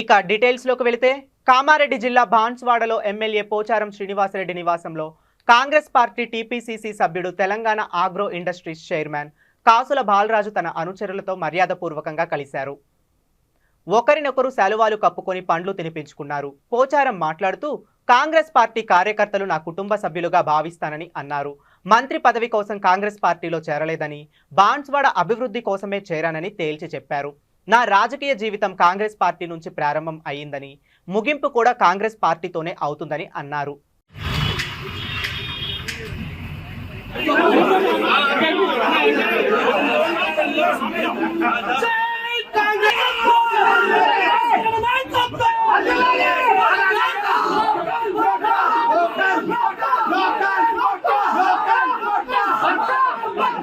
ఇక డీటెయిల్స్లోకి వెళితే కామారెడ్డి జిల్లా బాన్స్వాడలో ఎమ్మెల్యే పోచారం శ్రీనివాసరెడ్డి నివాసంలో కాంగ్రెస్ పార్టీ టీపీసీసీ సభ్యుడు తెలంగాణ ఆగ్రో ఇండస్ట్రీస్ చైర్మన్ కాసుల బాలరాజు తన అనుచరులతో మర్యాదపూర్వకంగా కలిశారు. ఒకరినొకరు శాలువాలు కప్పుకొని పండ్లు తినిపించుకున్నారు. పోచారం మాట్లాడుతూ కాంగ్రెస్ పార్టీ కార్యకర్తలు నా కుటుంబ సభ్యులుగా భావిస్తానని అన్నారు. మంత్రి పదవి కోసం కాంగ్రెస్ పార్టీలో చేరలేదని బాన్స్వాడ అభివృద్ధి కోసమే చేరానని తేల్చి చెప్పారు. నా రాజకీయ జీవితం కాంగ్రెస్ పార్టీ నుంచి ప్రారంభం అయ్యిందని ముగింపు కూడా కాంగ్రెస్ పార్టీతోనే అవుతుందని అన్నారు.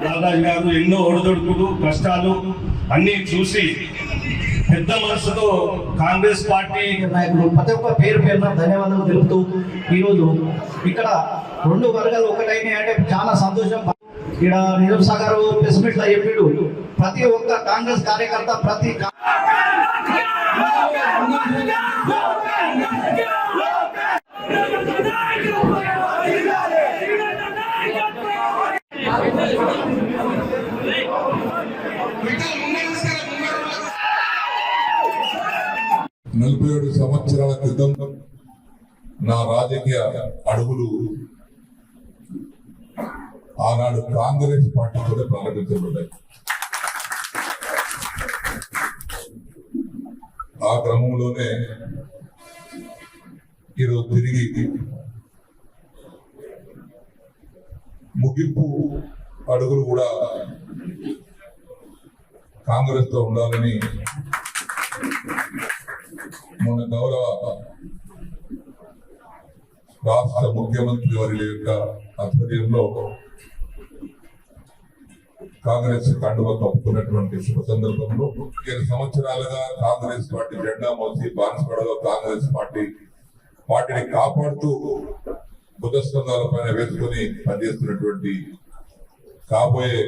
బాలాజీ గారు ఎన్నో ఒడిదొడుకులు కష్టాలు అన్ని చూసి పెద్ద మనసుతో కాంగ్రెస్ పార్టీ నాయకులు ప్రతి ఒక్క పేరు పేరున ధన్యవాదాలు తెలుపుతూ ఈరోజు ఇక్కడ రెండు వర్గాలు ఒకటైనాయి. అంటే చాలా సంతోషం. ఇక్కడ నిజం సాగర్ ప్రెస్ మీట్లో చెప్పాడు ప్రతి ఒక్క కాంగ్రెస్ కార్యకర్త ప్రతి నలభై ఏడు సంవత్సరాల క్రితం నా రాజకీయ అడుగులు ఆనాడు కాంగ్రెస్ పార్టీతో ప్రారంభించబడ్డాయి. ఆ క్రమంలోనే ఈరోజు తిరిగి ముగింపు అడుగులు కూడా కాంగ్రెస్తో ఉండాలని ఉన్న గౌరవ రాష్ట్ర ముఖ్యమంత్రి వారి యొక్క ఆధ్వర్యంలో కాంగ్రెస్ కండువ కప్పుకున్నటువంటి శుభ సందర్భంలో ఏడు సంవత్సరాలుగా కాంగ్రెస్ పార్టీ జెండా మోసి బాన్స్వాడలో కాంగ్రెస్ పార్టీ పార్టీని కాపాడుతూ బుధస్కంధాల పైన వేసుకుని పనిచేస్తున్నటువంటి కాబోయే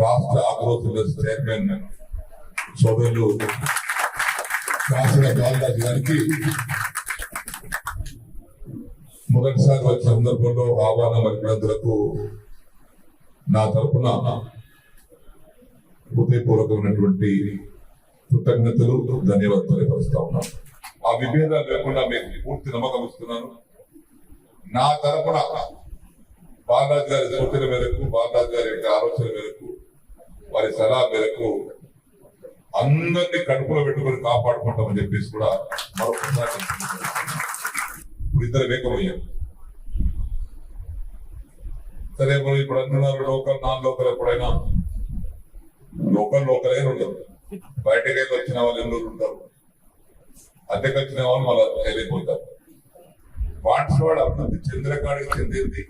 రాష్ట్ర ఆక్రోశ చైర్మన్ సోదరులు కాసిన బాలరాజు గారికి మొదటిసారి వచ్చిన సందర్భంలో ఆహ్వాన అభ్యర్థులకు నా తరపున హృదయపూర్వకమైనటువంటి కృతజ్ఞతలు ధన్యవాదాలు తెలియపరుస్తా ఉన్నాను. ఆ విభేదాలు లేకుండా మీకు పూర్తి నమ్మకం ఇస్తున్నాను. నా తరపున బాలరాజు గారి సూచన మేరకు బాలరాజు గారి యొక్క ఆలోచన మేరకు వారి సలహా మేరకు అందరినీ కడుపులో పెట్టుకొని కాపాడుకుంటామని చెప్పేసి కూడా మరొకసారి ఇప్పుడు ఇద్దరు వేగమయ్యారు సరే మనం ఇప్పుడు అంటున్నారు లోకల్ నాన్ లోకల్ ఎప్పుడైనా లోకల్ లోకలే ఉండదు బయటకి వచ్చిన వాళ్ళు ఎన్నో ఉంటారు. అద్దెకి వచ్చిన వాళ్ళు మళ్ళీ వెళ్ళిపోతారు. వాట్స్వాడ్ అభివృద్ధి చంద్రకాడికి చెందింది.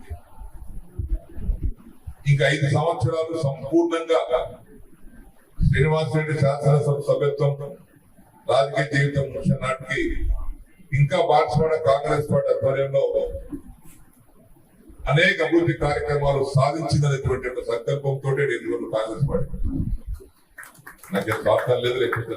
ఇంకా ఐదు సంవత్సరాలు సంపూర్ణంగా శ్రీనివాస్ రెడ్డి శాసనసభ సభ్యత్వం రాజకీయ జీవితం ముగిసిన నాటికి ఇంకా బాన్స్వాడ కాంగ్రెస్ పార్టీ ఆధ్వర్యంలో అనేక అభివృద్ధి కార్యక్రమాలు సాధించిందనేటువంటి ఒక సంకల్పంతో నేను కాంగ్రెస్ పార్టీ నాకు స్వార్థం లేదు లేకపోతే